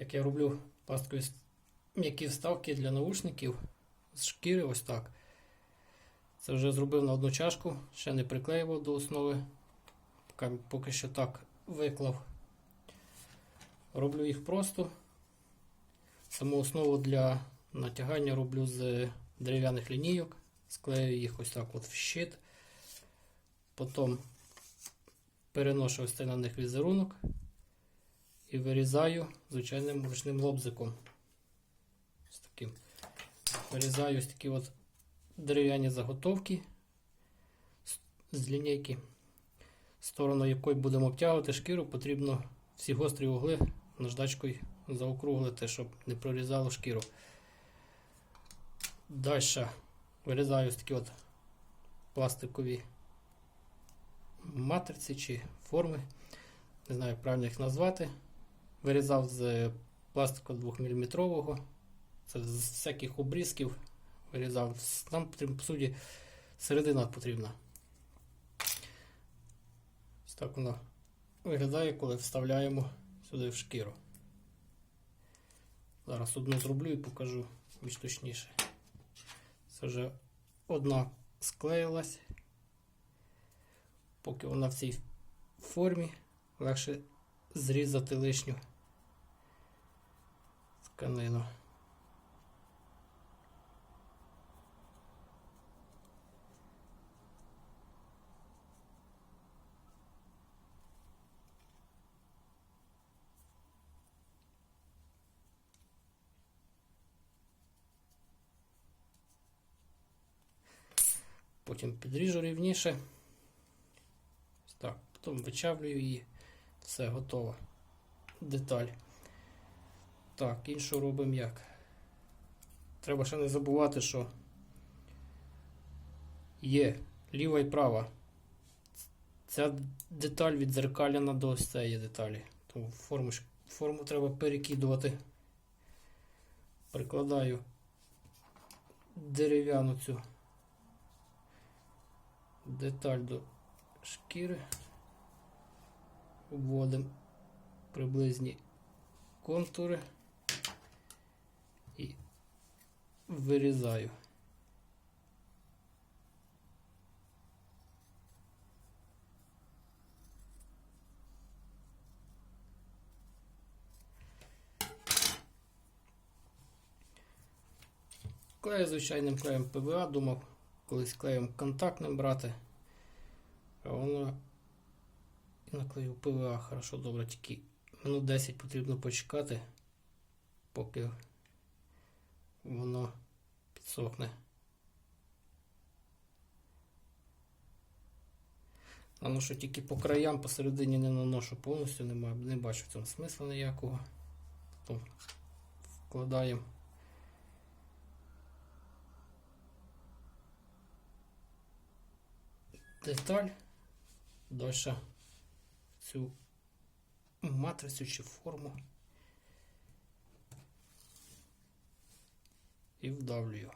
як я роблю пластикові с- м'які вставки для наушників з шкіри, ось так. Це вже зробив на одну чашку, ще не приклеював до основи. Поки, поки що так виклав. Роблю їх просто. Саму основу для натягання роблю з дерев'яних лінійок. Склею їх ось так от в щит. Потім переношу ось цей на них візерунок і вирізаю звичайним ручним лобзиком. Ось таким. Вирізаю ось такі от дерев'яні заготовки з- лінійки. Сторону якої будемо обтягувати шкіру, потрібно всі гострі угли наждачкою заокруглити, щоб не прорізало шкіру. Далі вирізаю ось такі от пластикові матриці чи форми. Не знаю, як правильно їх назвати. Вирізав з пластику 2-мм. Це з всяких обрізків вирізав. Нам потрібно, по суті, середина потрібна. Ось так воно виглядає, коли вставляємо сюди в шкіру. Зараз одну зроблю і покажу більш точніше. Це вже одна склеїлась. Поки вона в цій формі, легше зрізати лишню тканину. Потім підріжу рівніше. Так. Потім вичавлюю її. Все готово. Деталь. Так, іншу робимо як. Треба ще не забувати, що є ліва і права. Ця деталь відзеркаляна до ось цієї деталі. Тому форму, форму треба перекидувати. Прикладаю дерев'яну цю деталь до шкіри. Вводимо приблизні контури і вирізаю. Клею звичайним клеєм ПВА, думав колись клеєм контактним брати. А воно і наклею ПВА хорошо добре, тільки минут 10 потрібно почекати, поки воно підсохне. Наношу тільки по краям, посередині не наношу повністю, немає, не бачу в цьому смисла ніякого. Потім вкладаємо. Деталь далі цю матрицю чи форму і вдавлюю.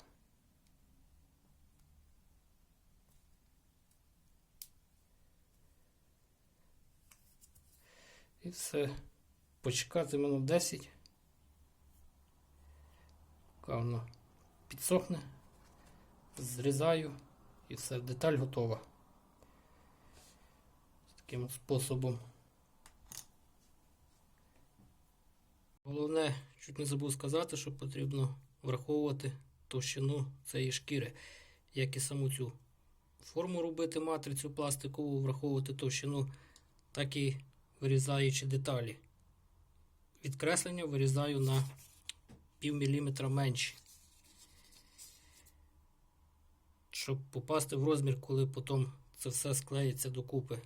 І все. Почекати минут 10. Поки воно підсохне, зрізаю і все, деталь готова. Таким способом. Головне, чуть не забув сказати, що потрібно враховувати товщину цієї шкіри, як і саму цю форму робити матрицю пластикову, враховувати товщину, так і вирізаючи деталі. Відкреслення вирізаю на пів міліметра менше. Щоб попасти в розмір, коли потім це все склеїться докупи.